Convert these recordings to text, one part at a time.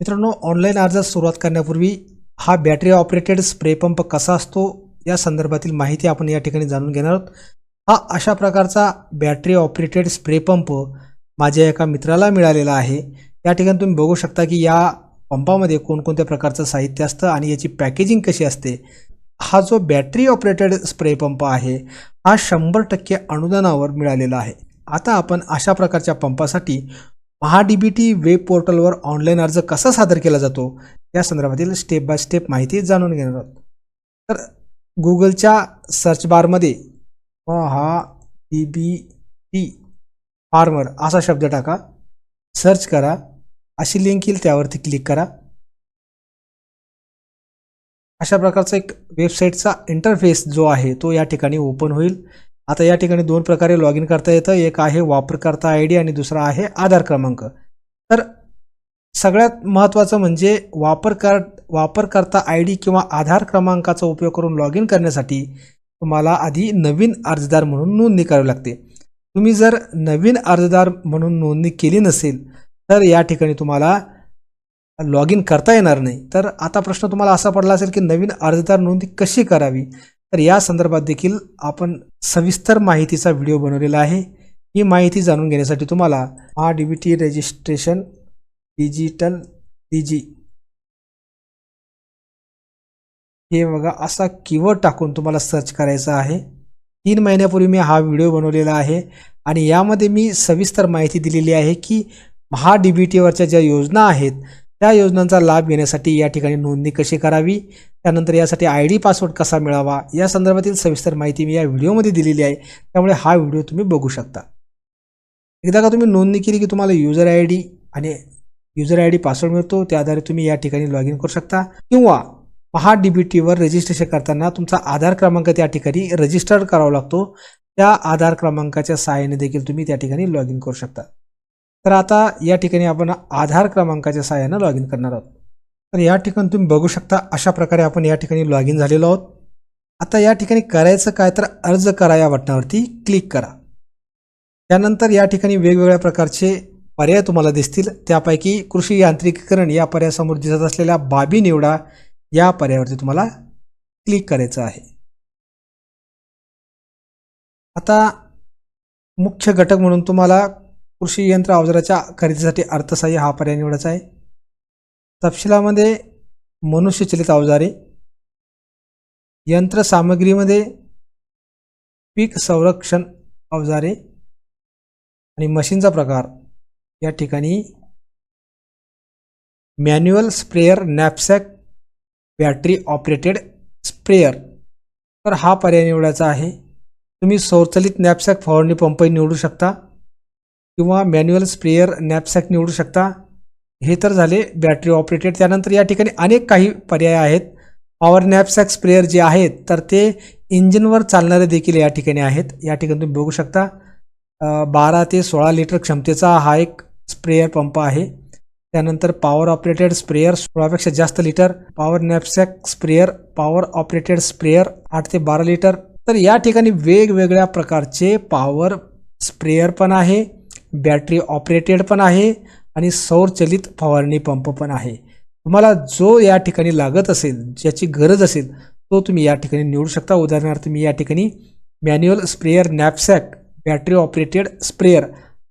मित्रांनो ऑनलाईन अर्जास सुरुवात करण्यापूर्वी हा बॅटरी ऑपरेटेड स्प्रे पंप कसा असतो या संदर्भातील माहिती आपण या ठिकाणी जाणून घेणार आहोत. हा अशा प्रकारचा बॅटरी ऑपरेटेड स्प्रे पंप माझ्या एका मित्राला मिळालेला आहे. या ठिकाणी तुम्ही बघू शकता की या पंपामध्ये कोणकोणत्या प्रकारचं साहित्य असतं आणि याची पॅकेजिंग कशी असते. हा जो बॅटरी ऑपरेटेड स्प्रे पंप आहे हा शंभर टक्के अनुदानावर मिळालेला आहे. आता आपण अशा प्रकारच्या पंपासाठी Maha D B T web पोर्टलवर ऑनलाईन अर्ज कसा सादर केला जातो? या संदर्भातील स्टेप बाय स्टेप माहिती जाणून घेणार आहोत. तर गुगलच्या सर्च बारमध्ये Maha D B T farmer असा शब्द टाका. सर्च करा. अशी लिंक येईल त्यावरती क्लिक करा. अशा प्रकारचा एक वेबसाईटचा इंटरफेस जो आहे तो या ठिकाणी ओपन होईल. आता या ठिकाणी दोन प्रकारे लॉग इन करता येतं. एक आहे वापरकर्ता आय डी आणि दुसरा आहे आधार क्रमांक. तर सगळ्यात महत्त्वाचं म्हणजे वापरकर वापरकर्ता आय डी किंवा आधार क्रमांकाचा उपयोग करून लॉग इन करण्यासाठी तुम्हाला आधी नवीन अर्जदार म्हणून नोंदणी करावी लागते. तुम्ही जर नवीन अर्जदार म्हणून नोंदणी केली नसेल तर या ठिकाणी तुम्हाला लॉग इन करता येणार नाही. तर आता प्रश्न तुम्हाला असा पडला असेल की नवीन अर्जदार नोंदणी कशी करावी? तर या संदर्भात देखील आपण सविस्तर माहितीचा व्हिडिओ बनवलेला आहे. ही माहिती जाणून घेण्यासाठी तुम्हाला हा D B T registration digital DG हे बघा असा कीवर्ड टाकून तुम्हाला सर्च करायचा आहे. तीन महिन्यापूर्वी मी हा व्हिडिओ बनवलेला आहे आणि यामध्ये मी सविस्तर माहिती दिलेली आहे की महा डी बी टीवरच्या ज्या योजना आहेत त्या योजनांचा लाभ घेण्यासाठी या ठिकाणी नोंदणी कशी करावी? त्यानंतर यासाठी आय डी पासवर्ड कसा मिळावा? या संदर्भातील सविस्तर माहिती मी या व्हिडिओमध्ये दिलेली आहे. त्यामुळे हा व्हिडिओ तुम्ही बघू शकता. एकदा का तुम्ही नोंदणी केली की तुम्हाला युजर आय डी आणि युजर आय डी पासवर्ड मिळतो त्या आधारे तुम्ही या ठिकाणी लॉग इन करू शकता. किंवा महा डी बी टीवर रजिस्ट्रेशन करताना तुमचा आधार क्रमांक त्या ठिकाणी रजिस्टर करावा लागतो. त्या आधार क्रमांकाच्या सहाय्याने देखील तुम्ही त्या ठिकाणी लॉग इन करू शकता. तर आता या ठिकाणी आपण आधार क्रमांकाच्या सहाय्यानं लॉग इन करणार आहोत. तर या ठिकाणी तुम्ही बघू शकता अशा प्रकारे आपण या ठिकाणी लॉग इन झालेलो आहोत. आता या ठिकाणी करायचं काय तर अर्ज करा या बटनावरती क्लिक करा. त्यानंतर या ठिकाणी वेगवेगळ्या प्रकारचे पर्याय तुम्हाला दिसतील. त्यापैकी कृषी यांत्रिकीकरण या पर्यायासमोर दिसत असलेल्या बाबी निवडा या पर्यायावरती तुम्हाला क्लिक करायचं आहे. आता मुख्य घटक म्हणून तुम्हाला कृषी यंत्र अवजाराच्या खरेदीसाठी अर्थसहाय्य हा पर्याय निवडायचा आहे. तपशिलामध्ये मनुष्यचलित अवजारे यंत्रसामग्रीमध्ये पीक संरक्षण अवजारे आणि मशीनचा प्रकार. या ठिकाणी manual sprayer knapsack battery operated sprayer तर हा पर्याय निवडायचा आहे. तुम्ही सौरचलित नॅपसॅक फवारणी पंपही निवडू शकता. किंवा मॅन्युअल स्प्रेयर नॅपसॅक निवडू शकता. हे तर झाले बॅटरी ऑपरेटेड त्यानंतर या ठिकाणी अनेक काही पर्याय आहेत. पॉवर नॅपसॅक स्प्रेयर जे आहेत तर ते इंजिनवर चालणारे देखील या ठिकाणी आहेत. या ठिकाणी तुम्ही बघू शकता. बारा ते सोळा लिटर क्षमतेचा हा एक स्प्रेयर पंप आहे. त्यानंतर पॉवर ऑपरेटेड स्प्रेयर सोळापेक्षा जास्त litre power knapsack sprayer power operated sprayer आठ ते बारा लिटर तर या ठिकाणी वेगवेगळ्या प्रकारचे पॉवर स्प्रेयर पण आहे. बॅटरी ऑपरेटेड पण आहे आणि सौरचलित फवारणी पंप पण आहे. तुम्हाला जो या ठिकाणी लागत असेल ज्याची गरज असेल तो तुम्ही या ठिकाणी निवडू शकता. उदाहरणार्थ मी या ठिकाणी manual sprayer knapsack battery operated sprayer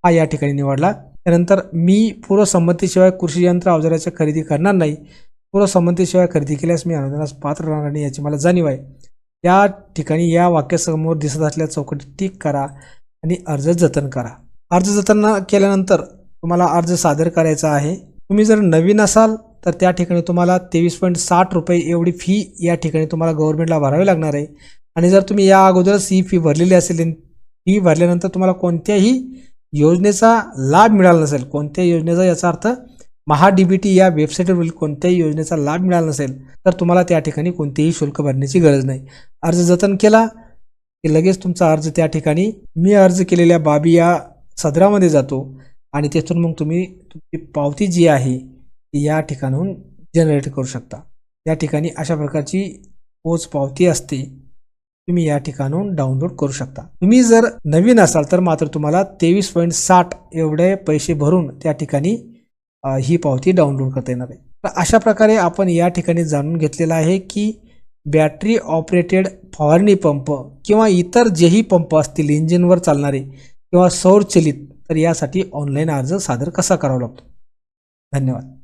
हा या ठिकाणी निवडला. त्यानंतर मी पूर्वसंमतीशिवाय कृषी यंत्र अवजाराच्या खरेदी करणार नाही. पूर्वसंमतीशिवाय खरेदी केल्यास मी अनुदानास पात्र राहणार नाही याची मला जाणीव आहे. या ठिकाणी या वाक्यासमोर दिसत असलेल्या चौकटीत टिक करा आणि अर्ज जतन करा. अर्ज जतन केल्यानंतर तुम्हाला अर्ज सादर करायचा आहे. तुम्ही जर नवीन असाल तर त्या ठिकाणी तुम्हाला तेवीस पॉईंट साठ रुपये एवढी फी या ठिकाणी तुम्हाला गव्हर्नमेंटला भरावी लागणार आहे. आणि जर तुम्ही या अगोदरच ही फी भरलेली असेल फी भरल्यानंतर तुम्हाला कोणत्याही योजनेचा लाभ मिळाला नसेल कोणत्याही योजनेचा याचा अर्थ महा डी बी टी या वेबसाईटवरील कोणत्याही योजनेचा लाभ मिळाला नसेल तर तुम्हाला त्या ठिकाणी कोणतेही शुल्क भरण्याची गरज नाही. अर्ज जतन केला की लगेच तुमचा अर्ज त्या ठिकाणी. मी अर्ज केलेल्या बाबी या सदरामध्ये जातो आणि तेथून मग तुम्ही तुमची पावती जी आहे ती या ठिकाणाहून जनरेट करू शकता. या ठिकाणी अशा प्रकारची पोच पावती असते तुम्ही या ठिकाणाहून डाउनलोड करू शकता. तुम्ही जर नवीन असाल तर मात्र तुम्हाला तेवीस पॉईंट साठ एवढे पैसे भरून त्या ठिकाणी ही पावती डाउनलोड करता येणार आहे. तर अशा प्रकारे आपण या ठिकाणी जाणून घेतलेलं आहे की बॅटरी ऑपरेटेड फवारणी पंप किंवा इतर जेही पंप असतील इंजिनवर चालणारे किंवा सौरचलित तर यासाठी ऑनलाईन अर्ज सादर कसा करावा लागतो? धन्यवाद.